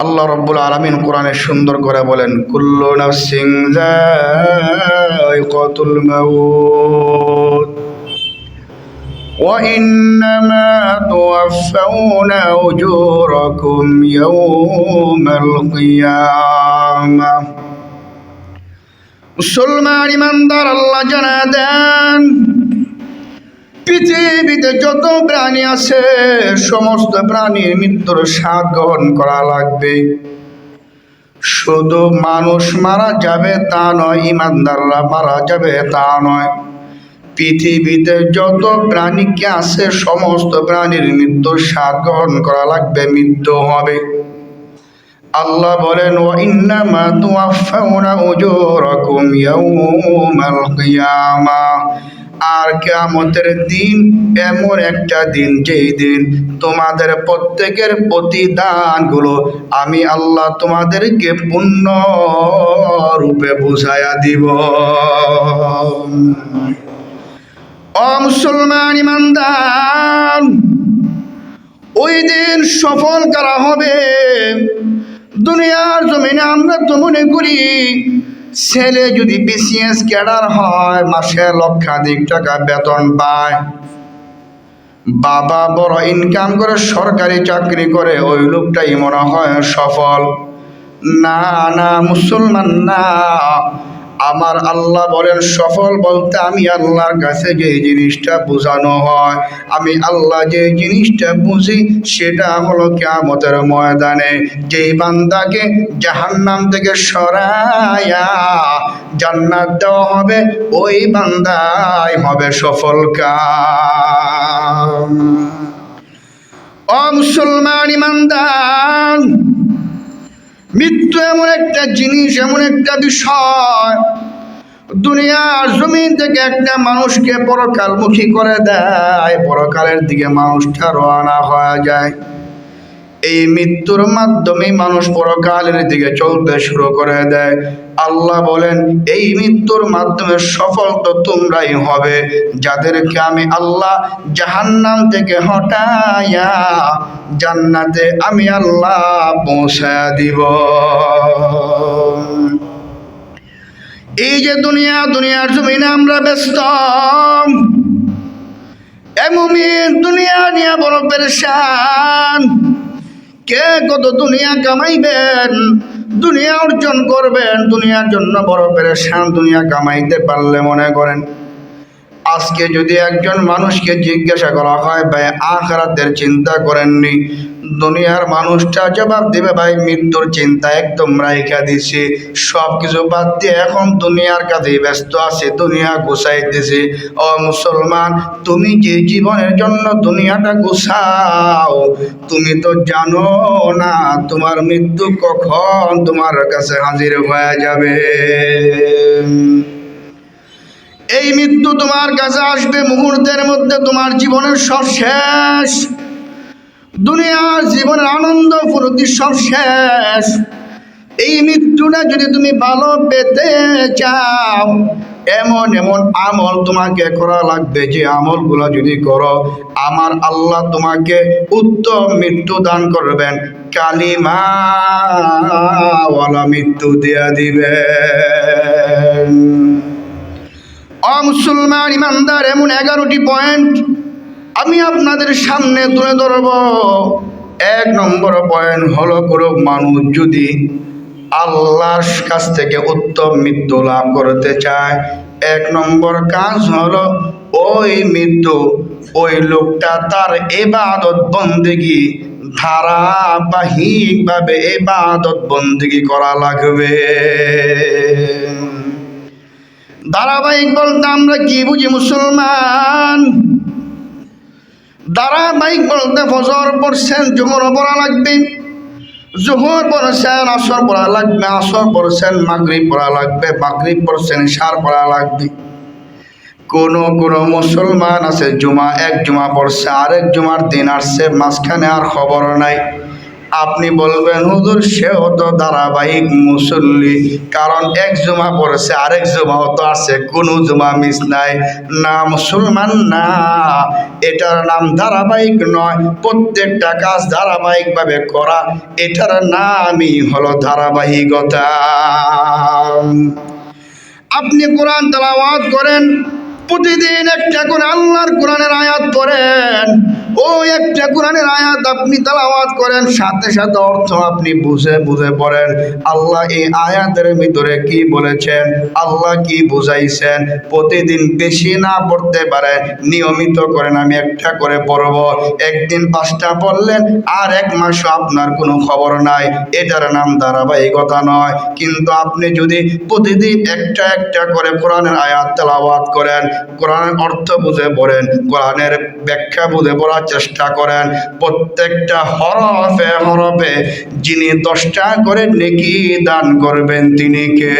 আল্লাহ রব্বুল আলমিন কোরআনে সুন্দর করে বলেন কুল্লু নাফসিং যায়িকাতুল মাউত وإنما توفون أجوركم يوم القيامة মুসলমান ইমানদার আল্লাহ জানা দেন পৃথিবীতে যত প্রাণী আছে, সমস্ত প্রাণীর মৃত্যুর স্বাদ গ্রহণ করা লাগবে। শুধু মানুষ মারা যাবে তা নয়, ইমানদাররা মারা যাবে তা নয়। পৃথিবীতে যত প্রাণীকে আছে, সমস্ত প্রাণীর মৃত্যুর স্বাদ গ্রহণ করা লাগবে, মৃত্যু হবে। আল্লাহ বলেন ও ইন্নামা তুয়াফাউনা উজুরাকুম ইয়াউমাল কিয়ামা। আর কিয়ামতের দিন এমন একটা দিন, যেই দিন তোমাদের প্রত্যেকের প্রতিদানগুলো আমি আল্লাহ তোমাদেরকে পূর্ণ রূপে বুঝাইয়া দিব। ও মুসলমান ইমানদার, ওই দিন সফল করা হবে? দুনিয়ার জমিনে আমরা তো মনে করি ছেলে যদি বিসিএস ক্যাডার হয়, মাসে লক্ষাধিক টাকা বেতন পায়। বাবা বড় ইনকাম করে, সরকারি চাকরি করে, ওই লোকটাই মনে হয় সফল। না না, মুসলমান না। আমার আল্লাহ বলেন, সফল বলতে আমি আল্লাহর কাছে যে জিনিসটা বোঝানো হয়, আমি আল্লাহ যে জিনিসটা বুঝি, সেটা হলো কেমতের ময়দানে। যেই বান্দাকে জাহান্নাম থেকে সরায়া জান্নাত দেওয়া হবে, ওই বান্দাই হবে সফল কাম। ও মুসলমান ইমানদার মৃত্যু এমন একটা জিনিস, এমন একটা বিষয়। দুনিয়ার জমিন থেকে একটা মানুষকে পরকালমুখী করে দেয়, পরকালের দিকে মানুষটা রওনা হয়ে যায়। এই মৃত্যুর মাধ্যমে মানুষ পরকালের দিকে চলতে শুরু করে দেয়। আল্লাহ বলেন, এই মৃত্যুর মাধ্যমে সফল তো তোমরাই হবে, যাদেরকে আমি আল্লাহ জাহান্নাম থেকে হটাইয়া জান্নাতে আমি আল্লাহ পৌঁছায় দিব। এই যে দুনিয়া, দুনিয়ার জমিনে আমরা ব্যস্ত। এমন দুনিয়া নিয়ে বড় পেরেশান। কে কত দুনিয়া কামাইবেন? দুনিয়া অর্জন করবেন, দুনিয়ার জন্য বড় পেরেশান দুনিয়া কামাইতে পারলে মনে করেন। আজকে যদি একজন মানুষকে জিজ্ঞাসা করা হয়, ভাই, আখরাতের চিন্তা করেননি? দুনিয়ার মানুষটা জবাব দেবে, ভাই, মৃত্যুর চিন্তা একদম রাইখা দিছে। সব কিছু বাদ দিয়ে এখন দুনিয়ার কাজেই ব্যস্ত আছে, দুনিয়া গুছাইতেছে। ও মুসলমান, তুমি যে জীবনের জন্য দুনিয়াটা গুছাও, তুমি তো জানো না তোমার মৃত্যু কখন তোমার কাছে হাজির হয়ে যাবে। এই মৃত্যু তোমার কাছে আসবে মুহূর্তের মধ্যে, তোমার জীবনের সব শেষ। দুনিয়ার জীবনের আনন্দ, ফুরতি সব শেষ। এই মৃত্যুটা যদি তুমি ভালো পেতে চাও, এমন এমন আমল তোমাকে করা লাগবে যে আমলগুলো যদি করো, আমার আল্লাহ তোমাকে উত্তম মৃত্যু দান করবেন। কালিমা মৃত্যু দিয়া দিবেন। অমুসলমান ইমানদার, এমন এগারোটি পয়েন্ট আমি আপনাদের সামনে তুলে ধরব। এক নম্বর পয়েন্ট হলো কোনো মানুষ যদি আল্লাহর কাছ থেকে উত্তম মৃত্যু লাভ করতে চায়, এক নম্বর কাজ হলো ওই মৃত্যু, ওই লোকটা তার এবাদত বন্দেগি ধারাবাহিকভাবে এবাদত বন্দেগি করা লাগবে। ধারাবাহিক বলতে আমরা কি বুঝি মুসলমান? ধারাবাহিক বলতে ফজর পড়ছেন জোহর পড়া লাগবে। জোহর পড়ছেন আসর পড়া লাগবে, আসর পড়ছেন মাগরিব পড়া লাগবে, মাগরিব পড়ছেন সার পড়া লাগবে। কোন কোন মুসলমান আছে, জুমা এক জুমা পড়ছে, আরেক জুমার দিন আসছে, মাঝখানে আর খবর নাই। আপনি বলবেন, হুজুর, সেও তো ধারাবাহিক মুসল্লি। কারণ এক জমা পড়েছে, আরেক জমাও তো আছে, কোনো জমা মিস নাই। না মুসলমান, না। এটার নাম ধারাবাহিক নয়, প্রত্যেকটা কাজ ধারাবাহিকভাবে করা। এটার নামই হলো ধারাবাহিকতা। আপনি কোরআন তেলাওয়াত করেন প্রতিদিন একটা করে আল্লাহর কোরআনের আয়াত পড়েন। ও একটা কোরআনের আয়াত আপনি তেলাওয়াত করেন, সাথে সাথে অর্থ আপনি বুঝে বুঝে পড়েন। আল্লাহ এই আয়াতের ভিতরে কি বলেছেন? আল্লাহ কি বুঝাইছেন? প্রতিদিন বেশি না পড়তে পারে, নিয়মিত করেন, আমি একটা করে পড়ব। একদিন পাঁচটা পড়লেন, আর এক মাসও আপনার কোনো খবর নাই। এটার নাম ধারাবাহিকতা নয়। কিন্তু আপনি যদি প্রতিদিন একটা একটা করে কোরআনের আয়াত তেলাওয়াত করেন কোরআনের অর্থ বুঝে পড়েন, কোরআনের ব্যাখ্যা বুঝে পড়ার চেষ্টা করেন। প্রত্যেকটা হরফে হরফে যিনি দশটা করে নেকি দান করবেন, তিনি কে?